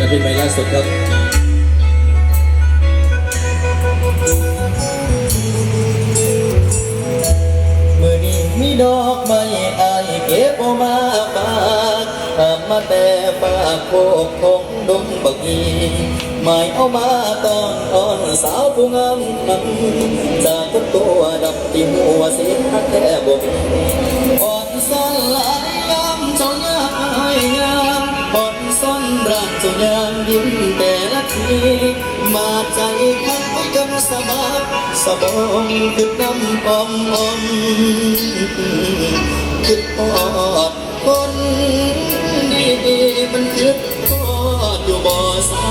ล่าสุดครับมือนี้มีดอกไม้อายเก็บเอามาฝากทำมาแต่ฝากโคกคงดงบักอีหมายเอามาตอนอ่อนสาวผู้งามนั้นจากคนตัวดำที่หัวสีหักแค่บ่มีอ่อนซ่อนหลาย รักเจ้ายามยิ้มแต่ละที มาใจพักไว้จนสบัดสบองคือน้ำอมอมคือพอดคนดีมันคือพอดอยู่บ่เศร้า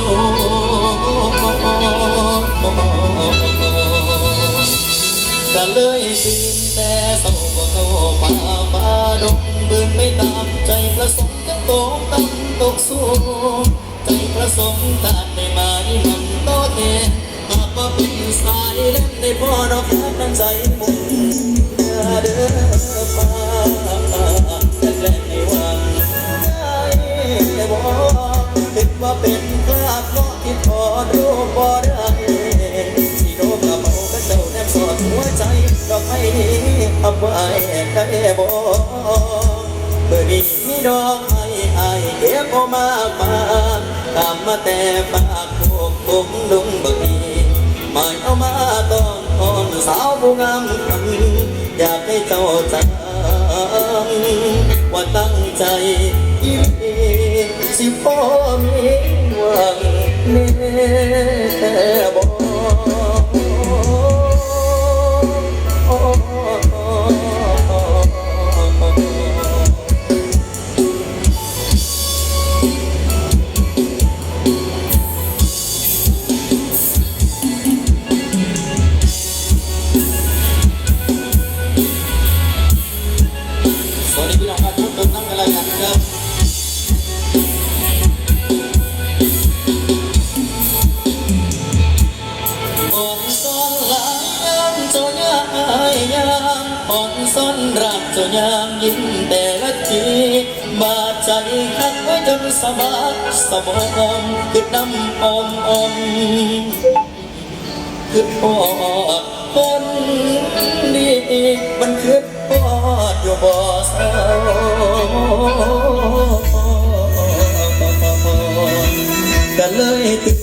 ก็เลยตื่นแต่เศร้าก็โตป่ามาดงเบิ่งไม่ตามใจประสงค์ ตกต่ำตกสูงใจประสงค์การได้มาอีมันโตเทหากว่าเป็นสายเล่นได้พอดอกรักน้ำใจมุ่งเดินมาแต่แกล้งให้หวังได้แต่บอกคิดว่าเป็นคราบเพราะที่พอดูบ่ได้ที่โดนกระเป๋าก็เจ้าแนบสอดหัวใจดอกไม้นี้ทำไว้ได้บอกเมื่อนี้มีดอก เียเก็บเอมาฝากตามมาแต่ปากพวกผมลุงบกีหมายเอามาตอนอ่อนสาวผู้งามกันอยากให้เจ้าจำว่าตั้งใจยิ้มสิพ่อมี วัสดีพี่น้องครับทุกคนทั้งกันแล้วกันะครับอ่อนซ้อนหลายยามเจ้ายายยามอ่อนซ้อนรักเจ้ายามยิ้มแต่ละทีบาดใจคักไว้จนสะบัดสะบอมคือน้ำอมอมคือพอดคนดีมันคือพอ ดอยู่บ่เศร้าก็เลยติด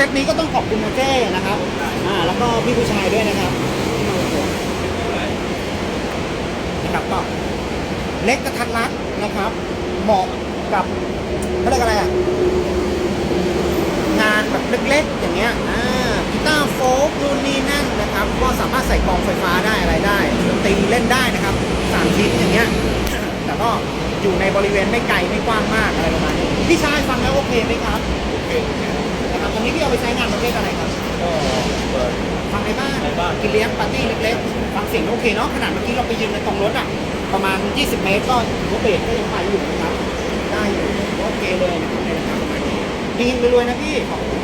ซตนี้ก็ต้องขอบคุณนาเจ้นะครับอ่าแล้วก็พี่ผู้ชายด้วยนะครับนะครับก็เล็กกระทัดรัดนะครับ เหมาะกับเขาเรียกอะไรอะงานแบบเล็กๆอย่างเงี้ยอ่ากีตาร์โฟล์กนู่นนี่นั่นนะครับ ก็สามารถใส่กองไฟฟ้าได้อะไรได้ดนตรีเล่นได้นะครับสามชิ้นอย่างเงี้ยแต่ก็อยู่ในบริเวณไม่ไกลไม่กว้างมากอะไรประมาณนี้พี่ชายฟังแล้วโอเคไหมครับ นะครับตอนนี้พี่เอาไปใช้งานประเภทอะไรครับก็เปิดฟังในบ้านในบ้าน กินเลี้ยงปาร์ตี้เล็กๆฟังเสียงโอเคเนาะขนาดเมื่อกี้เราไปยืนในตรงรถอะ ประมาณ 20 เมตรก็หัวเบรกก็ยังไปอยู่นะครับ ได้อยู่โอเคเลยนะครับในราคาประมาณนี้ดีรวยๆนะพี่ขอบคุณ